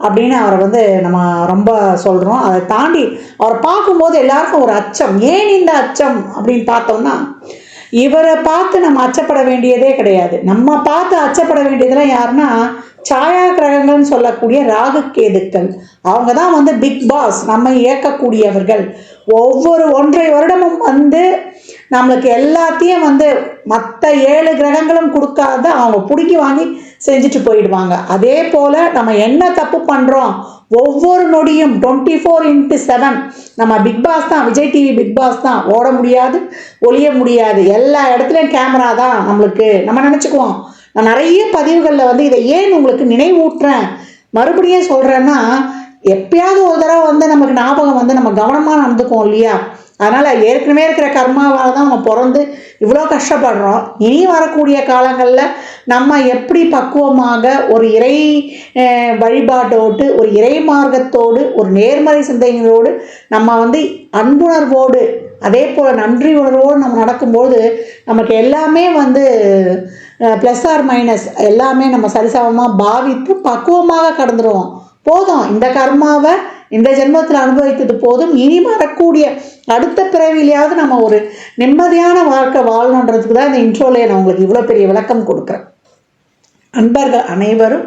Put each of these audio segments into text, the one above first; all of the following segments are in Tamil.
அப்படின்னு அவரை வந்து நம்ம ரொம்ப சொல்கிறோம் அதை தாண்டி அவரை பார்க்கும்போது எல்லாருக்கும் ஒரு அச்சம். ஏன் இந்த அச்சம் அப்படின்னு பார்த்தோம்னா இவரை பார்த்து நம்ம அச்சப்பட வேண்டியதே கிடையாது. நம்ம பார்த்து அச்சப்பட வேண்டியதெல்லாம் யாருன்னா சாயா கிரகங்கள்னு சொல்லக்கூடிய ராகு கேதுக்கள். அவங்க தான் வந்து பிக் பாஸ் நம்ம இயக்கக்கூடியவர்கள். ஒவ்வொரு ஒன்றை வருடமும் வந்து நம்மளுக்கு எல்லாத்தையும் வந்து மற்ற ஏழு கிரகங்களும் கொடுக்காத அவங்க பிடிக்கி வாங்கி செஞ்சுட்டு போயிடுவாங்க. அதே போல் நம்ம என்ன தப்பு பண்ணுறோம் ஒவ்வொரு நொடியும் டுவெண்ட்டி ஃபோர் இன்ட்டு செவன் நம்ம பிக் பாஸ் தான் விஜய் டிவி பிக் பாஸ் தான். ஓட முடியாது ஒளிய முடியாது. எல்லா இடத்துலையும் கேமரா தான் நம்மளுக்கு. நம்ம நினச்சிக்குவோம். நான் நிறைய பதிவுகளில் வந்து இதை ஏன் உங்களுக்கு நினைவூட்டுறேன்? மறுபடியும் சொல்கிறேன்னா எப்பயாவது ஒரு தடவை வந்து நமக்கு ஞாபகம் வந்து நம்ம கவனமாக நடந்துக்குவோம் இல்லையா? அதனால் ஏற்கனவே இருக்கிற கர்மாவால் தான் நம்ம பிறந்து இவ்வளோ கஷ்டப்படுறோம். இனி வரக்கூடிய காலங்களில் நம்ம எப்படி பக்குவமாக ஒரு இறை வழிபாட்டோடு ஒரு இறை மார்க்கத்தோடு ஒரு நேர்மறை சிந்தனைகளோடு நம்ம வந்து அன்புணர்வோடு அதே போல் நன்றி உணர்வோடு நம்ம நடக்கும்போது நமக்கு எல்லாமே வந்து ப்ளஸ் ஆர் மைனஸ் எல்லாமே நம்ம சரிசமமாக பாவித்து பக்குவமாக கடந்துருவோம். போதும். இந்த கர்மாவை இந்த ஜென்மத்தில் அனுபவித்தது போதும். இனி வரக்கூடிய அடுத்த பிறவிலையாவது நம்ம ஒரு நிம்மதியான வாழ்க்கை வாழணுன்றதுக்கு தான் இந்த இன்ட்ரோலே நான் உங்களுக்கு இவ்வளோ பெரிய விளக்கம் கொடுக்குறேன். அன்பர்கள் அனைவரும்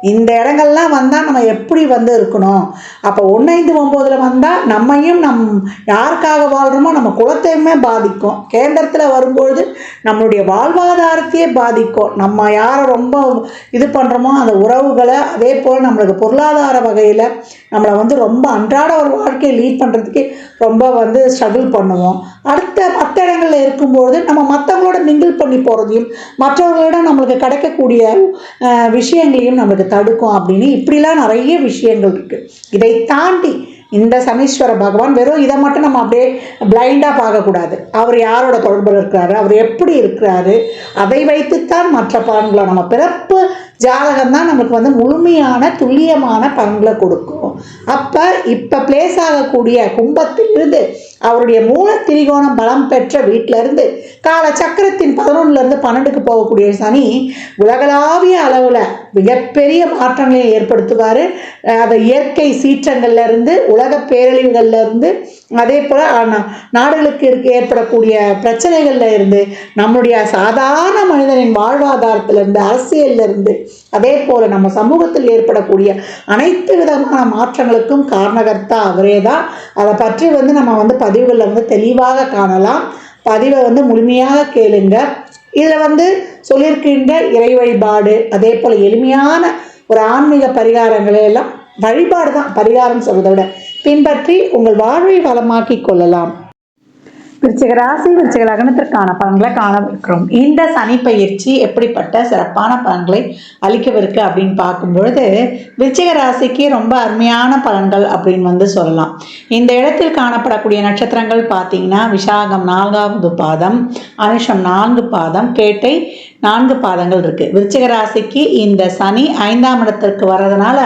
இந்த இடங்கள்லாம் வந்தால் நம்ம எப்படி வந்து இருக்கணும்? அப்போ ஒன்று ஐந்து ஒம்போதில் வந்தால் நம்மையும் நம் யாருக்காக வாழ்கிறோமோ நம்ம குலத்தையுமே பாதிக்கும். கேந்திரத்தில் வரும்பொழுது நம்மளுடைய வாழ்வாதாரத்தையே பாதிக்கும். நம்ம யாரை ரொம்ப இது பண்ணுறோமோ அந்த உறவுகளை அதே போல் நம்மளுக்கு பொருளாதார வகையில் நம்மளை வந்து ரொம்ப அன்றாட ஒரு வாழ்க்கையை லீட் பண்ணுறதுக்கு ரொம்ப வந்து ஸ்ட்ரகிள் பண்ணுவோம். அடுத்த மற்ற இடங்களில் இருக்கும்பொழுது நம்ம மற்றவங்களோட மிங்கிள் பண்ணி போகிறதையும் மற்றவர்களிடம் நம்மளுக்கு கிடைக்கக்கூடிய விஷயங்களையும் நம்மளுக்கு தடுக்கும் அப்படின்னு இப்படிலாம் நிறைய விஷயங்கள் இருக்குது இதை தாண்டி இந்த சனீஸ்வர பகவான் வெறும் இதை மட்டும் நம்ம அப்படியே பிளைண்டாக பார்க்கக்கூடாது. அவர் யாரோட தொடர்பில் இருக்கிறாரு? அவர் எப்படி இருக்கிறாரு? அதை வைத்துத்தான் மற்ற பலன்களை நம்ம பிறப்பு ஜாதகம் தான் நமக்கு வந்து முழுமையான துல்லியமான பலன்களை கொடுக்கும். அப்போ இப்போ பிளேஸ் ஆகக்கூடிய கும்பத்திலிருந்து அவருடைய மூல திரிகோணம் பலம் பெற்ற வீட்டிலிருந்து கால சக்கரத்தின் பதினொன்றுலேருந்து பன்னெண்டுக்கு போகக்கூடிய சனி உலகளாவிய அளவில் மிகப்பெரிய மாற்றங்களை ஏற்படுத்துவார். அதை இயற்கை சீற்றங்கள்ல இருந்து உலக பேரழிவுகள்ல இருந்து அதே போல் நாடுகளுக்கு இருக்க ஏற்படக்கூடிய பிரச்சனைகள்ல இருந்து நம்முடைய சாதாரண மனிதனின் வாழ்வாதாரத்திலிருந்து அரசியல்ல இருந்து அதே போல் நம்ம சமூகத்தில் ஏற்படக்கூடிய அனைத்து விதமான மாற்றங்களுக்கும் காரணகர்த்தா அவரே தான் அதை பற்றி வந்து நம்ம வந்து பதிவுகளில் வந்து தெளிவாக காணலாம். பதிவை வந்து முழுமையாக கேளுங்க. இதில் வந்து சொல்லியிருக்கின்ற இறை வழிபாடு அதே போல் எளிமையான ஒரு ஆன்மீக பரிகாரங்களை எல்லாம் வழிபாடு தான் பரிகாரம் சொல்வதை விட பின்பற்றி உங்கள் வாழ்வை வளமாக்கி கொள்ளலாம். விருச்சிக ராசி விருச்சிக லக்னத்திற்கான பலன்களை காணவிருக்கிறோம். இந்த சனி பயிற்சி எப்படிப்பட்ட சிறப்பான பலன்களை அளிக்கவிருக்கு அப்படின்னு பார்க்கும்பொழுது விருச்சிக ராசிக்கு ரொம்ப அருமையான பலன்கள் அப்படின்னு வந்து சொல்லலாம். இந்த இடத்தில் காணப்படக்கூடிய நட்சத்திரங்கள் பார்த்தீங்கன்னா விசாகம் நான்காவது பாதம் அனுஷம் நான்கு பாதம் கேட்டை நான்கு பாதங்கள் இருக்கு. விருச்சிக ராசிக்கு இந்த சனி ஐந்தாம் இடத்திற்கு வர்றதுனால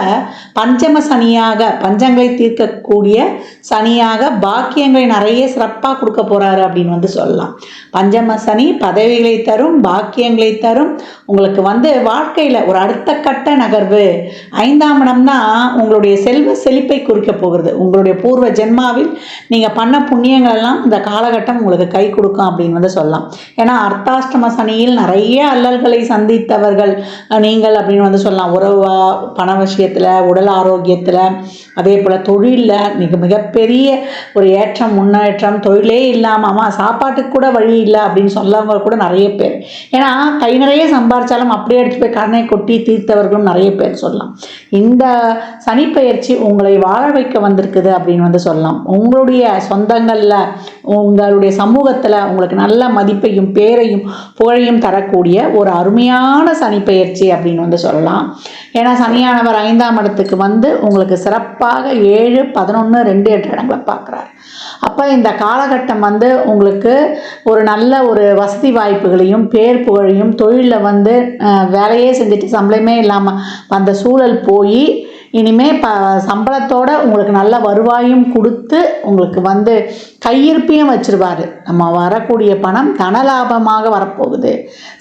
பஞ்சம சனியாக பஞ்சங்களை தீர்க்கக்கூடிய சனியாக பாக்கியங்களை நிறைய சிறப்பாக கொடுக்க போறாரு அப்படின்னு வந்து சொல்லலாம். பஞ்சம சனி பதவிகளை தரும் பாக்கியங்களை தரும். உங்களுக்கு வந்து வாழ்க்கையில் ஒரு அடுத்த கட்ட நகர்வு. ஐந்தாம் இடம்னா உங்களுடைய செல்வ செழிப்பை குறிக்க போகிறது. உங்களுடைய பூர்வ ஜென்மாவில் நீங்கள் பண்ண புண்ணியங்கள் எல்லாம் இந்த காலகட்டம் உங்களுக்கு கை கொடுக்கும் அப்படின்னு வந்து சொல்லலாம். ஏன்னா அர்த்தாஷ்டம சனியில் நிறைய அல்லல்களை சந்தித்தவர்கள். நீங்கள் அப்படின்னு வந்து சொல்லலாம். உறவு பண விஷயத்தில் உடல் ஆரோக்கியத்தில் அதே போல் தொழிலில் மிக மிகப்பெரிய ஒரு ஏற்றம் முன்னேற்றம் தொழிலே இல்லாமல் ஆமா சாப்பாட்டுக்கு கூட வழி இல்லை அப்படின்னு சொல்லவங்க கூட நிறைய பேர். ஏன்னா கை நிறைய சம்பாரித்தாலும் அப்படியே எடுத்து போய் கடனை கொட்டி தீர்த்தவர்களும் நிறைய பேர் சொல்லலாம். இந்த சனிப்பெயர்ச்சி உங்களை வாழ வைக்க வந்திருக்குது அப்படின்னு வந்து சொல்லலாம். உங்களுடைய சொந்தங்களில் உங்களுடைய சமூகத்தில் உங்களுக்கு நல்ல மதிப்பையும் பேரையும் புகழையும் தரக்கூடிய ஒரு அருமையான சனி பயிற்சி அப்படின்னு வந்து சொல்லலாம். ஏன்னா சனியானவர் ஐந்தாம் இடத்துக்கு வந்து உங்களுக்கு சிறப்பாக ஏழு பதினொன்று ரெண்டு எட்டு இடங்களை பார்க்குறாரு. அப்போ இந்த காலகட்டம் வந்து உங்களுக்கு ஒரு நல்ல ஒரு வசதி வாய்ப்புகளையும் பேர் புகழையும் தொழிலில் வந்து வேலையே செஞ்சுட்டு சம்பளமே இல்லாமல் வந்த சூழல் போய் இனிமே ப சம்பளத்தோட உங்களுக்கு நல்ல வருவாயும் கொடுத்து உங்களுக்கு வந்து கையிருப்பையும் வச்சிருவார். நம்ம வரக்கூடிய பணம் தன லாபமாக வரப்போகுது.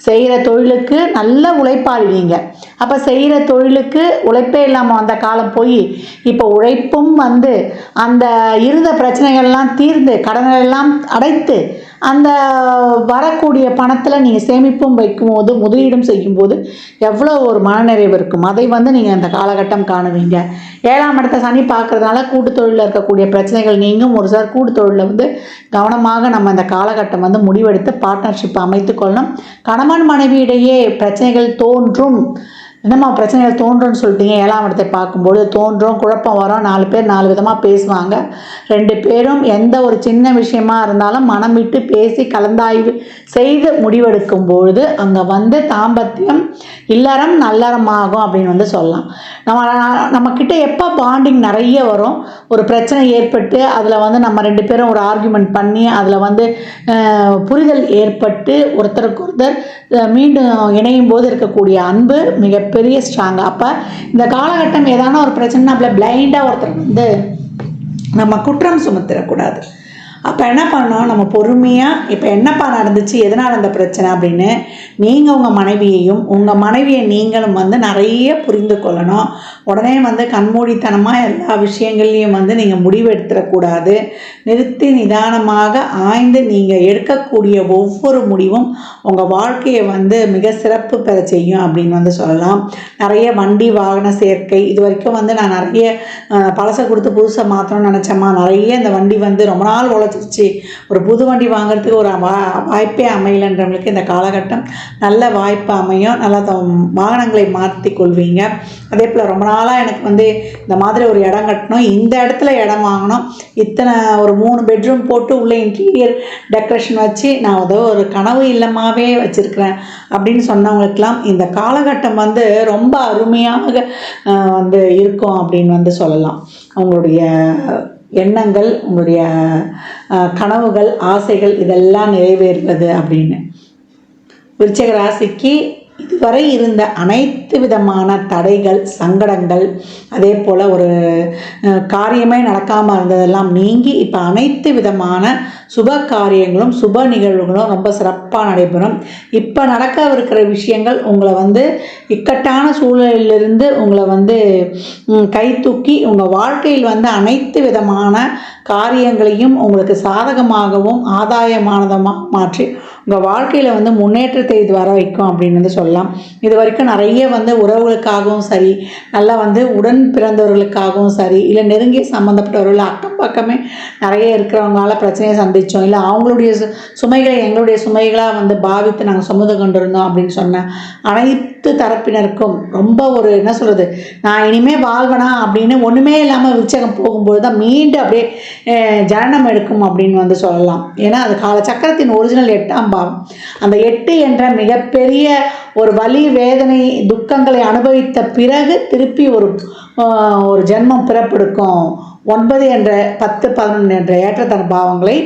செய்கிற தொழிலுக்கு நல்ல உழைப்பாளி நீங்கள் அப்போ செய்கிற தொழிலுக்கு உழைப்பே இல்லாமல் வந்த காலம் போய் இப்போ உழைப்பும் வந்து அந்த இருந்த பிரச்சனைகள்லாம் தீர்ந்து கடனெல்லாம் அடைத்து அந்த வரக்கூடிய பணத்தில் நீங்கள் சேமிப்பும் வைக்கும்போது முதலீடும் செய்யும்போது எவ்வளோ ஒரு மனநிறைவு இருக்கும். அதை வந்து நீங்கள் அந்த காலகட்டம் காணுவீங்க. ஏழாம் இடத்த சனி பார்க்குறதுனால கூட்டு தொழிலில் இருக்கக்கூடிய பிரச்சனைகள் நீங்கும். ஒரு சார் கூட்டு தொழிலில் வந்து கவனமாக நம்ம அந்த காலகட்டம் வந்து முடிவெடுத்து பார்ட்னர்ஷிப் அமைத்து கொள்ளணும். கணவன் மனைவியிடையே பிரச்சனைகள் தோன்றும். என்னம்மா பிரச்சனைகள் தோன்றும்னு சொல்லிட்டீங்க? ஏழாம் இடத்தை பார்க்கும்போது தோன்றும் குழப்பம் வரும். நாலு பேர் நாலு விதமாக பேசுவாங்க. ரெண்டு பேரும் எந்த ஒரு சின்ன விஷயமா இருந்தாலும் மனம் விட்டு பேசி கலந்தாய்வு செய்து முடிவெடுக்கும் பொழுது அங்கே வந்து தாம்பத்தியம் இல்லறம் நல்லறமாகும் அப்படின்னு வந்து சொல்லலாம். நம்ம நம்மக்கிட்ட எப்போ பாண்டிங் நிறைய வரும்? ஒரு பிரச்சனை ஏற்பட்டு அதில் வந்து நம்ம ரெண்டு பேரும் ஒரு ஆர்கியூமெண்ட் பண்ணி அதில் வந்து புரிதல் ஏற்பட்டு ஒருத்தருக்கு ஒருத்தர் மீண்டும் இணையும் போது இருக்கக்கூடிய அன்பு மிக பெரிய ஸ்ட்ராங் அப்போ இந்த காலகட்டம் ஏதான ஒரு பிரச்சனை நம்மள பிளைண்டாக ஒருத்தர் வந்து நம்ம குற்றம் சுமத்திடக்கூடாது அப்போ என்ன பண்ணோம் நம்ம பொறுமையாக இப்போ என்னப்பா நடந்துச்சு? எதனால் அந்த பிரச்சனை அப்படின்னு நீங்கள் உங்கள் மனைவியையும் உங்கள் மனைவியை நீங்களும் வந்து நிறைய புரிந்து கொள்ளணும். உடனே வந்து கண்மூடித்தனமாக எல்லா விஷயங்கள்லையும் வந்து நீங்கள் முடிவு எடுத்துடக்கூடாது. நிறுத்தி நிதானமாக ஆய்ந்து நீங்கள் எடுக்கக்கூடிய ஒவ்வொரு முடிவும் உங்கள் வாழ்க்கையை வந்து மிக சிறப்பு பெற செய்யும் அப்படின்னு வந்து சொல்லலாம். நிறைய வண்டி வாகன சேர்க்கை இது வரைக்கும் வந்து நான் நிறைய பழசை கொடுத்து புதுசை மாற்றணும்னு நினச்சேம்மா. நிறைய இந்த வண்டி வந்து ரொம்ப நாள் உழைச்சிருச்சு ஒரு புது வண்டி வாங்குறதுக்கு ஒரு வா வாய்ப்பே அமையலைன்றவங்களுக்கு இந்த காலகட்டம் நல்ல வாய்ப்பு அமையும். நல்லா வாகனங்களை மாற்றி கொள்வீங்க. அதே போல் ரொம்ப நாளாக எனக்கு வந்து இந்த மாதிரி ஒரு இடம் கட்டணும். இந்த இடத்துல இடம் வாங்கணும். இத்தனை ஒரு மூணு பெட்ரூம் போட்டு உள்ளே இன்டீரியர் டெக்கரேஷன் வச்சு நான் ஏதோ ஒரு கனவு இல்லமாகவே வச்சுருக்கிறேன் அப்படின்னு சொன்னவங்களுக்கெல்லாம் இந்த காலகட்டம் வந்து ரொம்ப அருமையாக வந்து இருக்கும் அப்படின்னு வந்து சொல்லலாம். அவங்களுடைய எண்ணங்கள் உங்களுடைய கனவுகள் ஆசைகள் இதெல்லாம் நிறைவேறுவது அப்படின்னு. விருச்சக ராசிக்கு இதுவரை இருந்த அனைத்து விதமான தடைகள் சங்கடங்கள் அதே போல் ஒரு காரியமே நடக்காமல் இருந்ததெல்லாம் நீங்கி இப்போ அனைத்து விதமான சுப காரியங்களும் சுப நிகழ்வுகளும் ரொம்ப சிறப்பாக நடைபெறும். இப்போ நடக்கவிருக்கிற விஷயங்கள் உங்களை வந்து இக்கட்டான சூழலிலிருந்து உங்களை வந்து கை தூக்கி உங்கள் வாழ்க்கையில் வந்து அனைத்து விதமான காரியங்களையும் உங்களுக்கு சாதகமாகவும் ஆதாயமானதமாக மாற்றி உங்கள் வாழ்க்கையில் வந்து முன்னேற்றத்தை இது வர வைக்கும் அப்படின்னு வந்து சொல்லலாம். இது வரைக்கும் நிறைய வந்து உறவுகளுக்காகவும் சரி நல்லா வந்து உடன் பிறந்தவர்களுக்காகவும் சரி இல்லை நெருங்கிய சம்மந்தப்பட்டவர்கள் அக்கம் பக்கமே நிறைய இருக்கிறவங்களால பிரச்சனையை சந்தித்தோம் இல்லை அவங்களுடைய சு- சுமைகளை எங்களுடைய சுமைகளாக வந்து பாவித்து நாங்கள் சுமந்து கொண்டிருந்தோம் அப்படின்னு சொன்ன அனைத்து தரப்பினருக்கும் ரொம்ப ஒரு என்ன சொல்கிறது நான் இனிமேல் வாழ்வனா அப்படின்னு ஒன்றுமே இல்லாமல் விச்சகம் போகும்போது தான் மீண்டும் அப்படியே ஜனனம் எடுக்கும் அப்படின்னு வந்து சொல்லலாம். ஏன்னா அது கால சக்கரத்தின் ஒரிஜினல் எட்டாம் பாவம் அந்த எட்டு என்ற மிகப்பெரிய ஒரு வலி வேதனை துக்கங்களை அனுபவித்த பிறகு திருப்பி ஒரு ஒரு ஜென்மம் பிறப்பெடுக்கும். ஒன்பது என்ற பத்து பதினொன்று என்ற ஏற்றத்தன பாவங்களை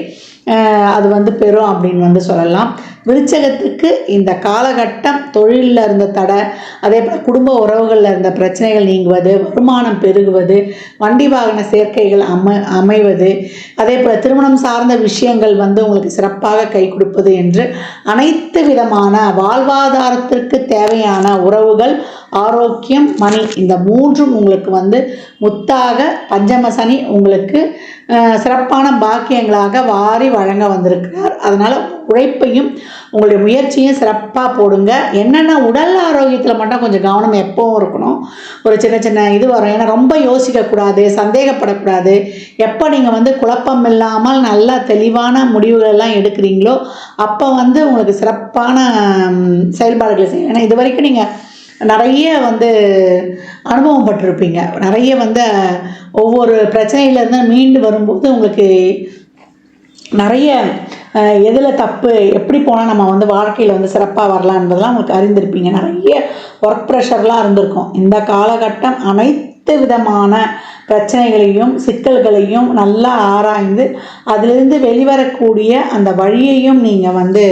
அது வந்து பெறும் அப்படின்னு வந்து சொல்லலாம். விருச்சகத்துக்கு இந்த காலகட்டம் தொழிலில் இருந்த தடை அதே போல் குடும்ப உறவுகளில் இருந்த பிரச்சனைகள் நீங்குவது வருமானம் பெருகுவது வண்டி வாகன சேர்க்கைகள் அமை அமைவது அதே போல் திருமணம் சார்ந்த விஷயங்கள் வந்து உங்களுக்கு சிறப்பாக கை கொடுப்பது என்று அனைத்து விதமான வாழ்வாதாரத்திற்கு தேவையான உறவுகள் ஆரோக்கியம் மணி இந்த மூன்றும் உங்களுக்கு வந்து முத்தாக பஞ்சம சனி உங்களுக்கு சிறப்பான பாக்கியங்களாக வாரி வழங்க வந்திருக்கிறார். அதனால் உழைப்பையும் உங்களுடைய முயற்சியும் சிறப்பாக போடுங்க. என்னென்னா உடல் ஆரோக்கியத்தில் மட்டும் கொஞ்சம் கவனம் எப்பவும் இருக்கணும். ஒரு சின்ன சின்ன இது வரும். ஏன்னா ரொம்ப யோசிக்கக்கூடாது சந்தேகப்படக்கூடாது. எப்போ நீங்கள் வந்து குழப்பம் இல்லாமல் நல்லா தெளிவான முடிவுகள் எல்லாம் எடுக்கிறீங்களோ அப்போ வந்து உங்களுக்கு சிறப்பான செயல்பாடுகளை செய்யணும். ஏன்னா இது வரைக்கும் நீங்கள் நிறைய வந்து அனுபவம் பட்டிருப்பீங்க. நிறைய வந்து ஒவ்வொரு பிரச்சனையிலேருந்து மீண்டு வரும்போது உங்களுக்கு நிறைய எதில் தப்பு எப்படி போனால் நம்ம வந்து வாழ்க்கையில் வந்து சிறப்பாக வரலான்றதெல்லாம் உங்களுக்கு அறிந்திருப்பீங்க. நிறைய ஒர்க் ப்ரெஷர்லாம் இருந்திருக்கும். இந்த காலகட்டம் அனைத்து விதமான பிரச்சனைகளையும் சிக்கல்களையும் நல்லா ஆராய்ந்து அதிலிருந்து வெளிவரக்கூடிய அந்த வழியையும் நீங்கள் வந்து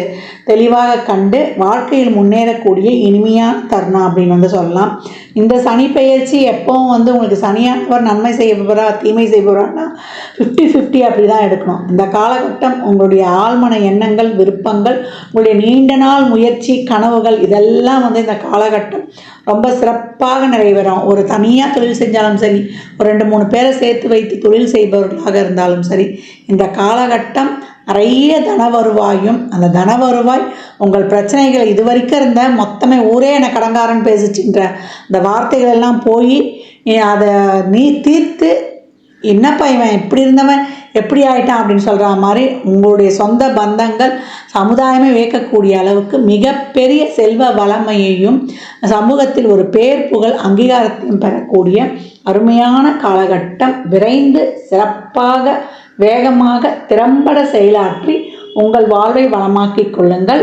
தெளிவாக கண்டு வாழ்க்கையில் முன்னேறக்கூடிய இனிமையான தருணம் அப்படின்னு வந்து சொல்லலாம். இந்த சனி பெயர்ச்சி எப்போவும் வந்து உங்களுக்கு சனியானவர் நன்மை செய்பவரா தீமை செய்பவரானா ஃபிஃப்டி ஃபிஃப்டி அப்படி தான் எடுக்கணும். இந்த காலகட்டம் உங்களுடைய ஆழ்மன எண்ணங்கள் விருப்பங்கள் உங்களுடைய நீண்ட நாள் முயற்சி கனவுகள் இதெல்லாம் வந்து இந்த காலகட்டம் ரொம்ப சிறப்பாக நிறைவேறும். ஒரு தனியாக தொழில் செஞ்சாலும் சரி ஒரு ரெண்டு மூணு பேரை சேர்த்து வைத்து தொழில் செய்பவர்களாக இருந்தாலும் சரி இந்த காலகட்டம் நிறைய தன வருவாயும் அந்த தன வருவாய் உங்கள் பிரச்சனைகள் இது வரைக்கும் இருந்த மொத்தமே ஊரே என்னை கடங்காரன் பேசிச்சுன்ற அந்த வார்த்தைகள் எல்லாம் போய் அதை நீ தீர்த்து என்னப்பா இவன் இப்படி இருந்தவன்? எப்படி ஆயிட்டான் அப்படின்னு சொல்கிற மாதிரி உங்களுடைய சொந்த பந்தங்கள் சமுதாயமே வியக்கக்கூடிய அளவுக்கு மிகப்பெரிய செல்வ வளமையையும் சமூகத்தில் ஒரு பேர் புகழ் அங்கீகாரத்தையும் பெறக்கூடிய அருமையான காலகட்டம் விரைந்து சிறப்பாக வேகமாக திறம்பட செயலாற்றி உங்கள் வாழ்வை வளமாக்கிக் கொள்ளுங்கள்.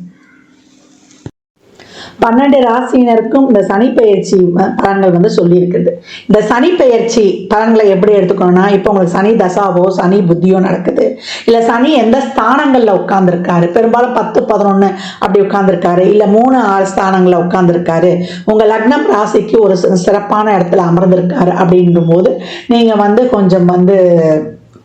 பன்னெண்டு ராசியினருக்கும் இந்த சனி பயிற்சி பலன்கள் வந்து சொல்லியிருக்குது. இந்த சனி பெயர்ச்சி பலன்களை எப்படி எடுத்துக்கணும்னா இப்போ உங்களுக்கு சனி தசாவோ சனி புத்தியோ நடக்குது. இல்லை சனி எந்த ஸ்தானங்களில் உட்காந்துருக்காரு பெரும்பாலும் பத்து பதினொன்று அப்படி உட்காந்துருக்காரு இல்லை மூணு ஆறு ஸ்தானங்களில் உட்காந்துருக்காரு உங்கள் லக்னம் ராசிக்கு ஒரு சிறப்பான இடத்துல அமர்ந்திருக்காரு அப்படின்னும் போது நீங்கள் வந்து கொஞ்சம் வந்து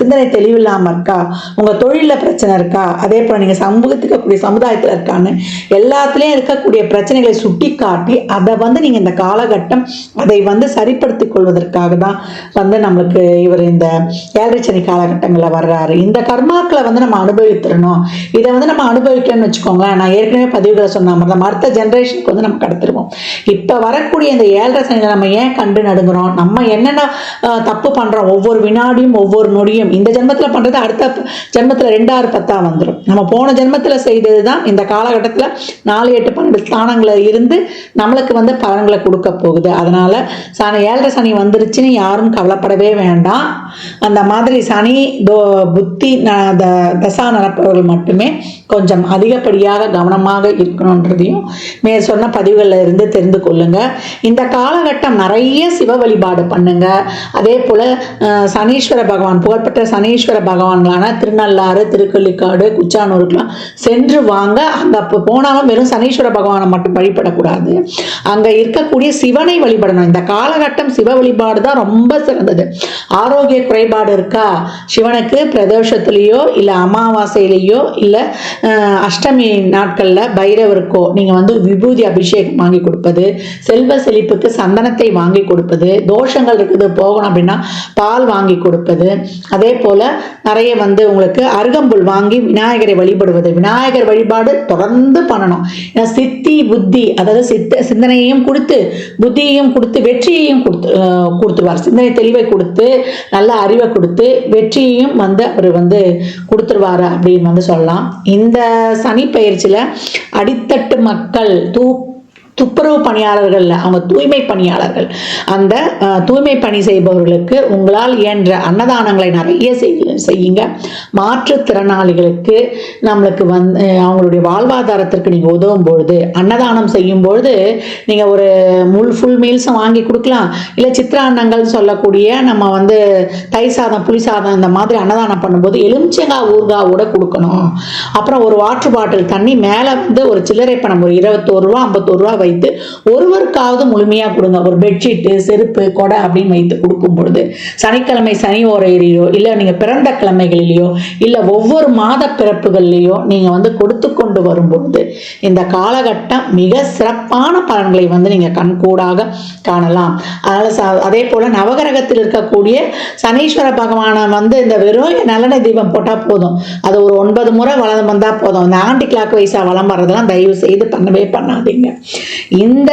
சிந்தனை தெளிவில்லாமல் இருக்கா? உங்கள் தொழிலில் பிரச்சனை இருக்கா? அதே போல் நீங்கள் சமூகத்துக்கு இருக்கக்கூடிய சமுதாயத்தில் இருக்கான்னு எல்லாத்துலேயும் இருக்கக்கூடிய பிரச்சனைகளை சுட்டி காட்டி அதை வந்து நீங்கள் இந்த காலகட்டம் அதை வந்து சரிப்படுத்தி கொள்வதற்காக தான் வந்து நம்மளுக்கு இவர் இந்த ஏழரை காலகட்டங்களில் வர்றாரு. இந்த கர்மாக்களை வந்து நம்ம அனுபவித்திரணும். இதை வந்து நம்ம அனுபவிக்கணும்னு வச்சுக்கோங்களேன். நான் ஏற்கனவே பதிவுகளை சொன்ன மாதிரி தான். அடுத்த ஜென்ரேஷனுக்கு வந்து நம்ம கடத்திருவோம். இப்போ வரக்கூடிய இந்த ஏழரை சனியில் நம்ம ஏன் கண்டு நடுங்குறோம்? நம்ம என்னென்ன தப்பு பண்ணுறோம் ஒவ்வொரு வினாடியும் ஒவ்வொரு நொடியும் இந்த ஜென்மத்தில் பண்ணுறது அடுத்த ஜென்மத்தில் ரெண்டாறு பத்தாக வந்துடும் நம்ம போன ஜென்மத்தில் செய்தது தான் இந்த காலகட்டத்தில் நாலு எட்டு பன்னெண்டு ஸ்தானங்களில் இருந்து நம்மளுக்கு வந்து பலன்களை கொடுக்க போகுது. அதனால் சனி ஏழரை சனி வந்துருச்சுன்னு யாரும் கவலைப்படவே வேண்டாம். அந்த மாதிரி சனி தோ புத்தி த- தசா நடப்பவர்கள் மட்டுமே கொஞ்சம் அதிகப்படியாக கவனமாக இருக்கணுன்றதையும் மே சொன்ன பதிவுகளில் இருந்து தெரிந்து கொள்ளுங்க. இந்த காலகட்டம் நிறைய சிவ வழிபாடு பண்ணுங்க. அதே போல் சனீஸ்வர பகவான் புகழ்பெற்ற சனீஸ்வர பகவான்களான திருநள்ளாறு திருக்கள்ளிக்காடு குச்சானூருக்கெல்லாம் சென்று வாங்க அங்கே அப்போ போனாலும் வெறும் சனீஸ்வர பகவானை மட்டும் வழிபடக்கூடாது. அங்கே இருக்கக்கூடிய சிவனை வழிபடணும். இந்த காலகட்டம் சிவ வழிபாடு தான் ரொம்ப சிறந்தது. ஆரோக்கிய குறைபாடு இருக்கா? சிவனுக்கு பிரதோஷத்துலேயோ இல்லை அமாவாசையிலேயோ இல்லை அஷ்டமி நாட்களில் பைரவருக்கோ நீங்கள் வந்து விபூதி அபிஷேகம் வாங்கி கொடுப்பது செல்வ செழிப்புக்கு சந்தனத்தை வாங்கி கொடுப்பது தோஷங்கள் இருக்குது போகணும் அப்படின்னா பால் வாங்கி கொடுப்பது. அதே போல் நிறைய வந்து உங்களுக்கு அருகம்புல் வாங்கி விநாயகர் வழிபடுவது விநாயகர் வழிபாடு தொடர்ந்து பண்ணணும். ஏன்னா சித்தி புத்தி அதாவது சித்த சிந்தனையையும் கொடுத்து புத்தியையும் கொடுத்து வெற்றியையும் கொடுத்து கொடுத்துருவார். சிந்தனை தெளிவை கொடுத்து நல்ல அறிவை கொடுத்து வெற்றியையும் வந்து அவர் வந்து கொடுத்துருவாரு அப்படின்னு வந்து சொல்லலாம். இந்த சனி பயிற்சியில் அடித்தட்டு மக்கள் தூ துப்புரவு பணியாளர்கள் அவங்க தூய்மை பணியாளர்கள் அந்த தூய்மை பணி செய்பவர்களுக்கு உங்களால் இயன்ற அன்னதானங்களை நிறைய செய்- செய்யுங்க. மாற்றுத்திறனாளிகளுக்கு நம்மளுக்கு வந்து அவங்களுடைய வாழ்வாதாரத்திற்கு நீங்கள் உதவும் பொழுது அன்னதானம் செய்யும் பொழுது நீங்கள் ஒரு முள் ஃபுல் மீல்ஸும் வாங்கி கொடுக்கலாம். இல்லை சித்திரான்னங்கள் சொல்லக்கூடிய நம்ம வந்து தயிர் சாதம் புளி சாதம் இந்த மாதிரி அன்னதானம் பண்ணும்போது எலுமிச்சங்காய் ஊர்காவோட கொடுக்கணும். அப்புறம் ஒரு வாட்டர் பாட்டில் தண்ணி மேலே வந்து ஒரு சில்லறை பணம் ஒரு இருபத்தோரு ரூபா ஐம்பத்தோரு ரூபா வைத்து ஒருவருக்காவது முழுமையாக கொடுங்க. ஒரு பெட்ஷீட்டு செருப்பு கொடை அப்படின்னு வைத்து கொடுக்கும் பொழுது சனிக்கிழமை சனி ஓரையிலையோ இல்லை நீங்கள் பிறந்த கிழமைகளிலேயோ இல்லை ஒவ்வொரு மாத பிறப்புகள்லையோ நீங்கள் வந்து கொடுத்து கொண்டு வரும்பொழுது இந்த காலகட்டம் மிக சிறப்பான பலன்களை வந்து நீங்கள் கண்கூடாக காணலாம். அதனால் ச அதே போல் நவகிரகத்தில் இருக்கக்கூடிய சனீஸ்வர பகவானை வந்து இந்த வெறும் நல்லெண்ணெய் தீபம் போட்டால் போதும். அது ஒரு ஒன்பது முறை வளம் வந்தால் போதும். இந்த ஆண்டி கிளாக் வைஸாக வளம் வர்றதெல்லாம் தயவு செய்து பண்ணவே பண்ணாதீங்க. இந்த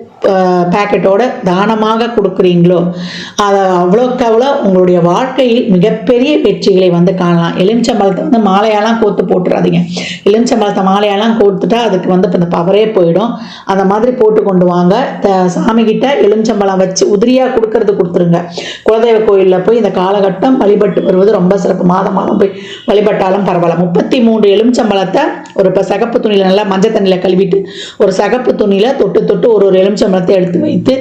பேக்கெட்டோட தானமாக கொடுக்குறீங்களோ அதை அவ்வளோக்கு அவ்வளோ உங்களுடைய வாழ்க்கையில் மிகப்பெரிய வெற்றிகளை வந்து காணலாம். எலுமிச்சம்பழத்தை வந்து மாலையாலாம் கோத்து போட்டுறாதீங்க. எலுமிச்சம்பழத்தை மாலையாலாம் கோத்துட்டா அதுக்கு வந்து இப்போ இந்த பவரே போயிடும். அந்த மாதிரி போட்டு கொண்டு வாங்க. த- சாமிகிட்ட எலுமிச்சம்பழம் வச்சு உதிரியாக கொடுக்கறது கொடுத்துருங்க. குலதெய்வ கோயிலில் போய் இந்த காலகட்டம் வழிபட்டு வருவது ரொம்ப சிறப்பு. மாதம் மாதம் போய் வழிபட்டாலும் பரவாயில்ல. முப்பத்தி மூன்று எலுமிச்சம்பழத்தை ஒரு இப்போ சகப்பு துணியில் நல்லா மஞ்சள் தண்ணியில் கழுவிட்டு ஒரு சகப்பு துணியில் தொட்டு தொட்டு ஒரு ஒரு எலுமிச்சம்பழத்தை எடுத்து வைத்து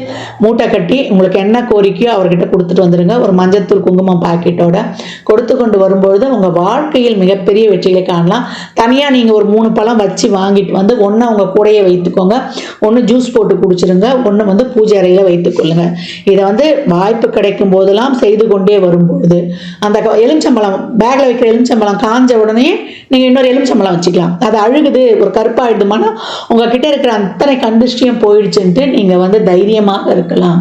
மூட்டை கட்டி உங்களுக்கு என்ன கோரிக்கையோ அவர்கிட்ட கொடுத்துட்டு வந்துடுங்க ஒரு மஞ்சத்தூள் குங்குமம் பாக்கெட்டோட கொடுத்து கொண்டு வரும்பொழுது உங்கள் வாழ்க்கையில் மிகப்பெரிய வெற்றிகளை காணலாம். தனியாக நீங்கள் ஒரு மூணு பழம் வச்சு வாங்கிட்டு வந்து ஒன்று உங்கள் கூடையே வைத்துக்கோங்க. ஒன்று ஜூஸ் போட்டு குடிச்சிருங்க. ஒன்று வந்து பூஜை அறையில் வைத்துக்கொள்ளுங்க இதை வந்து வாய்ப்பு கிடைக்கும் போதெல்லாம் செய்து கொண்டே வரும்பொழுது அந்த எலுமிச்சம்பழம் பேக்கில் வைக்கிற எலுமிச்சம்பழம் காஞ்ச உடனே நீங்கள் இன்னொரு எலுமிச்சம்பழம் வச்சுக்கலாம். அது அழுகுது ஒரு கருப்பாயிடுமானா உங்ககிட்ட இருக்கிற அத்தனை கண்டிஷ்டியும் போயிடுச்சுன்ட்டு நீங்கள் வந்து தைரியமாக இருக்கலாம்.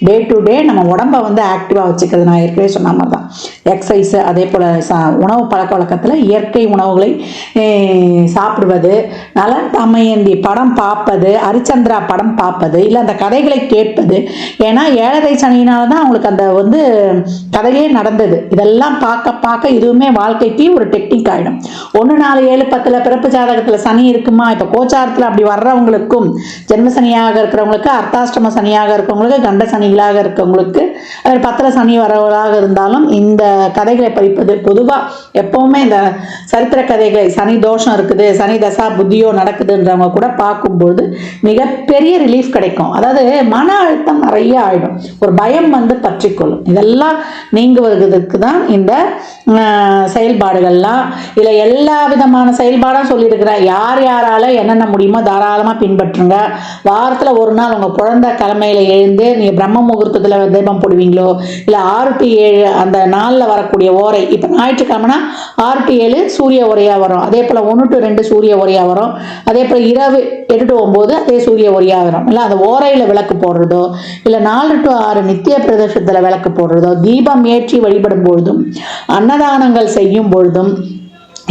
டே டு டே நம்ம உடம்பை வந்து ஆக்டிவாக வச்சுக்கிறது நான் ஏற்கனவே சொன்ன மாதிரி தான் எக்ஸசைஸு அதே போல் சா உணவு பழக்க வழக்கத்தில் இயற்கை உணவுகளை சாப்பிடுவது நலன் தமையந்தி படம் பார்ப்பது ஹரிச்சந்திரா படம் பார்ப்பது இல்லை அந்த கதைகளை கேட்பது. ஏன்னா ஏழரை சனியினால தான் அவங்களுக்கு அந்த வந்து கதையே நடந்தது. இதெல்லாம் பார்க்க பார்க்க இதுவுமே வாழ்க்கைக்கு ஒரு டெக்னிக் ஆகிடும் ஒன்று நாலு ஏழு பத்தில் பிறப்பு ஜாதகத்தில் சனி இருக்குமா? இப்போ கோச்சாரத்தில் அப்படி வர்றவங்களுக்கும் ஜென்ம சனியாக இருக்கிறவங்களுக்கு அர்த்தாஷ்டம சனியாக இருக்கிறவங்களுக்கு கண்ட சனிகளாக இருக்கிறவங்களுக்கு அது பத்தில் சனி வரவராக இருந்தாலும் இந்த கதைகளை படிப்பது பொதுவாக எப்போவுமே இந்த சரித்திர கதைகளை சனி தோஷம் இருக்குது சனி தசா புத்தியோ நடக்குதுன்றவங்க கூட பார்க்கும்போது மிகப்பெரிய ரிலீஃப் கிடைக்கும். அதாவது மன அழுத்தம் நிறைய ஆகிடும் ஒரு பயம் வந்து பற்றிக்கொள்ளும். இதெல்லாம் நீங்குவதற்கு தான் இந்த செயல்பாடுகள்லாம். இதில் எல்லா விதமான செயல்பாடும் சொல்லியிருக்கிறேன். யார் யாரால என்னென்ன முடியுமோ தாராளமாக பின்பற்றுங்க. வாரத்தில் ஒரு நாள் உங்கள் குழந்தை கிழமையில எழுந்து நீங்கள் பிரம்ம முகூர்த்தத்தில் தீபம் போடுவீங்களோ இல்லை ஆறு டு ஏழு அந்த நாளில் வரக்கூடிய ஓரை இப்போ ஞாயிற்றுக்கிழமைனா ஆறு டு ஏழு சூரிய உரையாக வரும். அதே போல் ஒன்று டு ரெண்டு சூரிய உரையாக வரும். அதே போல் இரவு எட்டு டு ஒம்பது அதே சூரிய உரையாக வரும். இல்லை அந்த ஓரையில் விளக்கு போடுறதோ இல்லை நாலு டு ஆறு நித்திய பிரதேசத்தில் விளக்கு போடுறதோ தீபம் ஏற்றி வழிபடும் பொழுதும் அன்னதானங்கள் செய்யும் பொழுதும்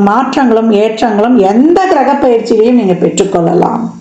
மாற்றங்களும் ஏற்றங்களும் எந்த கிரக பயிற்சியிலையும் நீங்கள் பெற்றுக்கொள்ளலாம்.